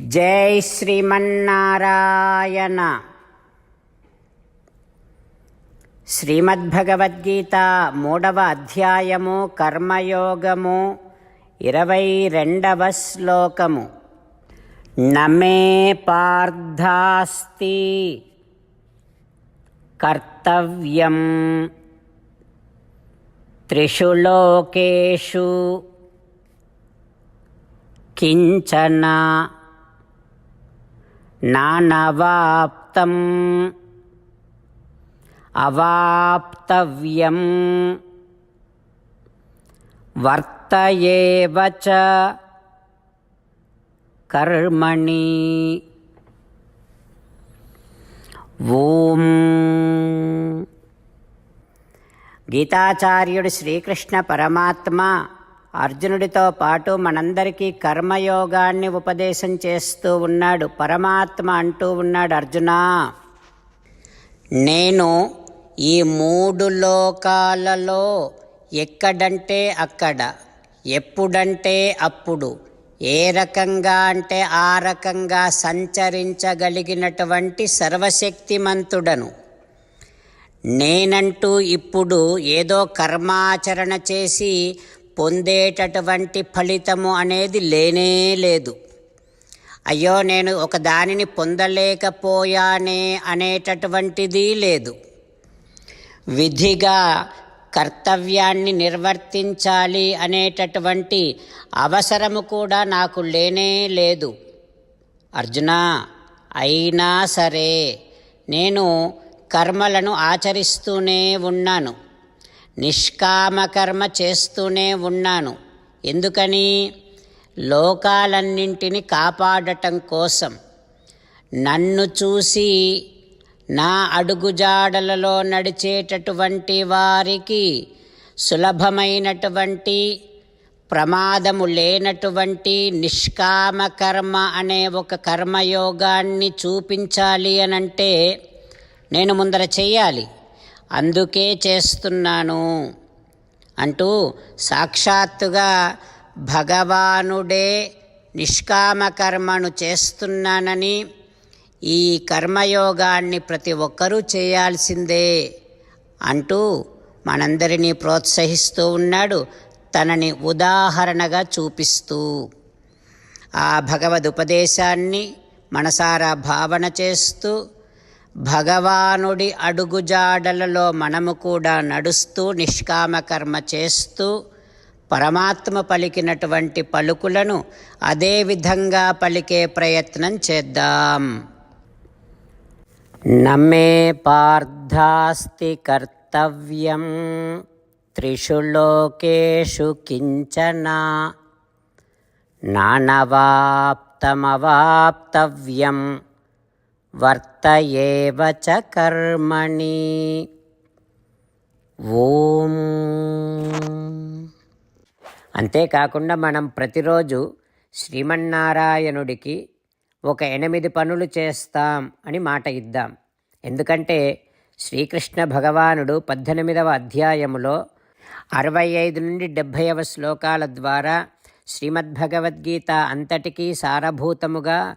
జై శ్రీమన్నారాయణ. శ్రీమద్భగవద్గీత మూడవ అధ్యాయము కర్మయోగము ఇరవై రెండవ శ్లోకము. నమే పార్థాస్తి కర్తవ్యం. త్రిషు లోకేషు కించన నానవాప్తం. అవాప్తవ్యం. వర్తయేవ చ. కర్మణి. ఓం. గీతాచార్యుడు శ్రీకృష్ణ పరమాత్మ అర్జునుడితో పాటు మనందరికీ కర్మయోగాన్ని ఉపదేశం చేస్తూ ఉన్నాడు. పరమాత్మ అంటూ ఉన్నాడు అర్జునా. నేను ఈ మూడు లోకాలలో ఎక్కడంటే అక్కడ ఎప్పుడంటే అప్పుడు ఏ రకంగా అంటే ఆ రకంగా సంచరించగలిగినటువంటి సర్వశక్తిమంతుడను. నేనంటూ ఇప్పుడు ఏదో కర్మాచరణ చేసి పొందేటటువంటి ఫలితము అనేది లేనే లేదు. అయ్యో నేను ఒక దానిని పొందలేకపోయానే అనేటటువంటిది లేదు. విధిగా కర్తవ్యాన్ని నిర్వర్తించాలి అనేటటువంటి అవసరము కూడా నాకు లేనే లేదు. అర్జున అయినా సరే నేను కర్మలను ఆచరిస్తూనే ఉన్నాను. నిష్కామకర్మ చేస్తూనే ఉన్నాను. ఎందుకని? లోకాలన్నింటిని కాపాడటం కోసం. నన్ను చూసి నా అడుగుజాడలలో నడిచేటటువంటి వారికి సులభమైనటువంటి ప్రమాదము లేనటువంటి నిష్కామ కర్మ అనే ఒక కర్మయోగాన్ని చూపించాలి అనంటే నేను ముందర చేయాలి. అందుకే చేస్తున్నాను అంటూ సాక్షాత్తుగా భగవానుడే నిష్కామ కర్మను చేస్తున్నానని ఈ కర్మయోగాన్ని ప్రతి ఒక్కరూ చేయాల్సిందే అంటూ మనందరినీ ప్రోత్సహిస్తూ ఉన్నాడు తనని ఉదాహరణగా చూపిస్తూ. ఆ భగవద్ ఉపదేశాన్ని మనసారా భావన చేస్తూ భగవానుడి అడుగుజాడలలో మనము కూడా నడుస్తూ నిష్కామ కర్మ చేస్తూ పరమాత్మ పలికినటువంటి పలుకులను అదే విధంగా పలికే ప్రయత్నం చేద్దాం. నమే పార్థాస్తి కర్తవ్యం. త్రిషు లోకేషు కించన. నానవాప్తమవాప్తవ్యం. వర్త చ కర్మణి. ఓం. అంతేకాకుండా మనం ప్రతిరోజు శ్రీమన్నారాయణుడికి ఒక ఎనిమిది పనులు చేస్తాం అని మాట ఇద్దాం. ఎందుకంటే శ్రీకృష్ణ భగవానుడు పద్దెనిమిదవ అధ్యాయములో అరవై ఐదు నుండి డెబ్భైవ శ్లోకాల ద్వారా శ్రీమద్భగవద్గీత అంతటికీ సారభూతముగా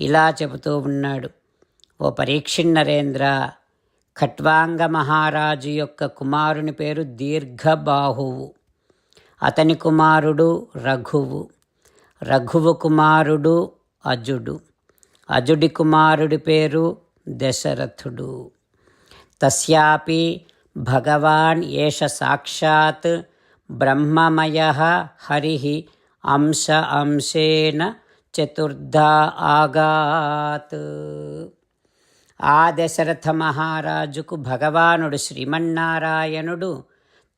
ఇలా చెబుతూ ఉన్నాడు. ఓ పరీక్షిన్నరేంద్ర ఖట్వాంగ మహారాజు యొక్క కుమారుని పేరు దీర్ఘబాహువు. అతని కుమారుడు రఘువు. రఘువు కుమారుడు అజుడు. అజుడి కుమారుడి పేరు దశరథుడు. తస్యాపి భగవాన్ ఏష సాక్షాత్ బ్రహ్మమయ హరి అంశ అంశేన చతుర్థ ఆగాత్. ఆ దశరథ మహారాజుకు భగవానుడు శ్రీమన్నారాయణుడు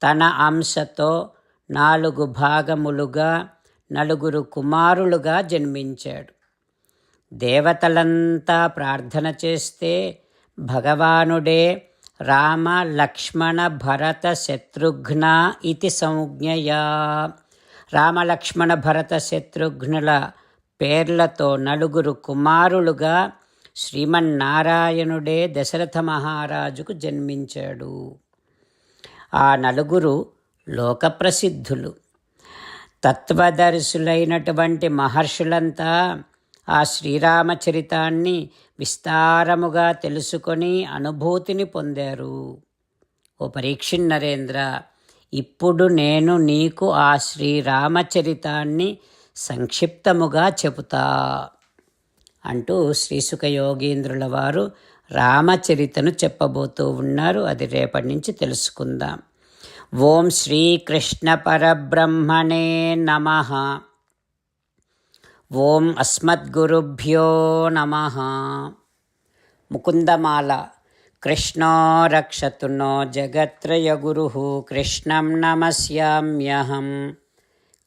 తన అంశతో నాలుగు భాగములుగా నలుగురు కుమారులుగా జన్మించాడు. దేవతలంతా ప్రార్థన చేస్తే భగవానుడే రామ లక్ష్మణ భరత శత్రుఘ్న ఇది సంజ్ఞయా. రామలక్ష్మణ భరత శత్రుఘ్నుల పేర్లతో నలుగురు కుమారులుగా శ్రీమన్నారాయణుడే దశరథ మహారాజుకు జన్మించాడు. ఆ నలుగురు లోకప్రసిద్ధులు. తత్వదర్శులైనటువంటి మహర్షులంతా ఆ శ్రీరామచరితాన్ని విస్తారముగా తెలుసుకొని అనుభూతిని పొందారు. ఓ పరీక్షిన్ నరేంద్ర ఇప్పుడు నేను నీకు ఆ శ్రీరామచరితాన్ని సంక్షిప్తముగా చెబుతా అంటూ శ్రీసుఖ యోగీంద్రుల వారు రామచరితను చెప్పబోతూ ఉన్నారు. అది రేపటి నుంచి తెలుసుకుందాం. ఓం శ్రీకృష్ణ పరబ్రహ్మణే నమ. ఓం అస్మద్గురుభ్యో నమ. ముకుందమాల. కృష్ణో రక్షతు నో జగత్రయగురు. కృష్ణం నమస్యామ్యహం.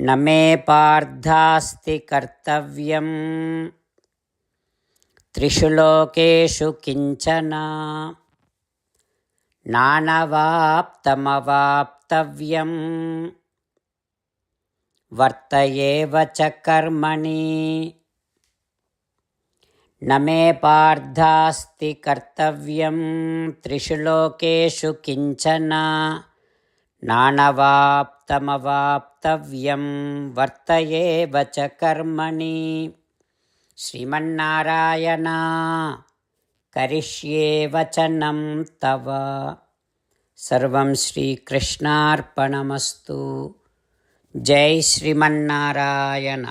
न मे पार्थास्ति कर्तव्यं त्रिषु लोकेषु किञ्चन नानवाप्तमवाप्तव्यं वर्त एव च कर्मणि न मे पार्थास्ति कर्तव्यं त्रिषु लोकेषु किञ्चन నాణవాప్తమవాప్తవ్యం వర్తయే వచ కర్మణి శ్రీమన్నారాయణ కరిష్యే వచనం తవ సర్వం శ్రీకృష్ణార్పణమస్తు జై శ్రీమన్నారాయణ